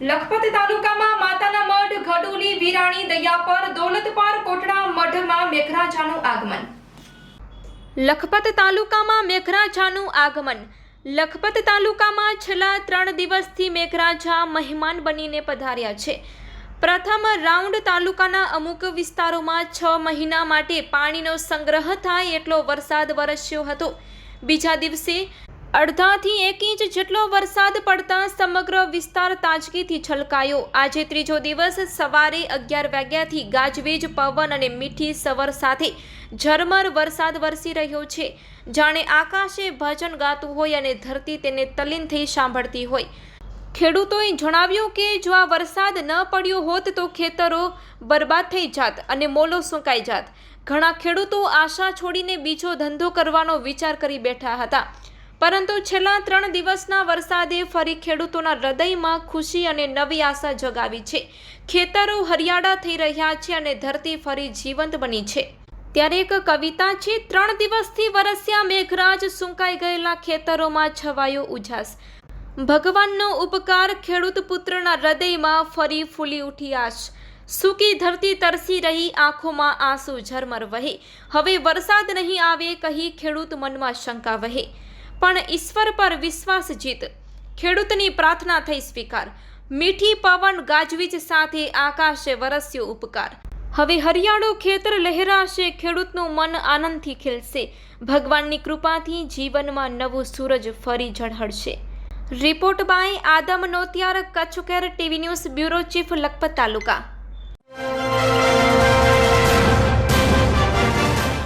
લખપત તાલુકામાં માતાના મઢ, ઘડુલી, વિરાણી, દયાપર, દોલતપર, કોટડા, મઢમાં મેઘરાજાનું આગમન. લખપત તાલુકામાં મેઘરાજાનું આગમન. લખપત તાલુકામાં છેલ્લા ત્રણ દિવસથી મેઘરાજા મહેમાન બનીને પધાર્યા છે. પ્રથમ રાઉન્ડ તાલુકાના અમુક વિસ્તારોમાં છ મહિના માટે પાણીનો સંગ્રહ થાય એટલો વરસાદ વરસ્યો હતો. બીજા દિવસે અડધાથી એક ઇંચ જેટલો વરસાદ પડતા સમગ્ર વિસ્તાર તાજગીથી છલકાયો. આજે ત્રીજો દિવસ સવારે અગિયાર વાગ્યાથી ગાજવીજ, પવન અને મીઠી સવર સાથે ઝરમર વરસાદ વરસી રહ્યો છે. જાણે આકાશે ભજન ગાતું હોય અને ધરતી તેને તલીન થઈ સાંભળતી હોય. ખેડૂતોએ જણાવ્યું કે, જો આ વરસાદ ન પડ્યો હોત તો ખેતરો બરબાદ થઈ જાત અને મોલો સુકાઈ જાત. ઘણા ખેડૂતો આશા છોડીને બીજો ધંધો કરવાનો વિચાર કરી બેઠા હતા. પરંતુ છેલ્લા ત્રણ દિવસના વરસાદે ફરી ખેડૂતોના હૃદયમાં ખુશી અને નવી આશા જગાવી છે. ખેતરો હરિયાળા થઈ રહ્યા છે અને ધરતી ફરી જીવંત બની છે. ત્યારે એક કવિતા છે, ત્રણ દિવસથી વરસ્યા મેઘરાજ, સુંકાઈ ગયેલા ખેતરોમાં છવાયો ઉજાસ. ભગવાનનો ઉપકાર ખેડૂત પુત્રના હૃદયમાં ફરી ફૂલી ઉઠી આશ. સૂકી ધરતી તરસી રહી, આંખોમાં આંસુ ઝરમર વહે. હવે વરસાદ નહીં આવે, કહી ખેડૂત મનમાં શંકા વહે. પણ ઈશ્વર પર વિશ્વાસ જીત. ખેડૂતની પ્રાર્થના થઈ સ્વીકાર. મીઠી પવન ગાજવીજ સાથે આકાશે વરસ્યો ઉપકાર. હવે હરિયાળું ખેતર લહેરાશે, ખેડૂતનું મન આનંદથી ખીલશે. ભગવાનની કૃપાથી જીવનમાં નવું સૂરજ ફરી ઝળહળશે. Report by Adam Notiyar કચ્છકેર TV news bureau chief Lakhpat taluka.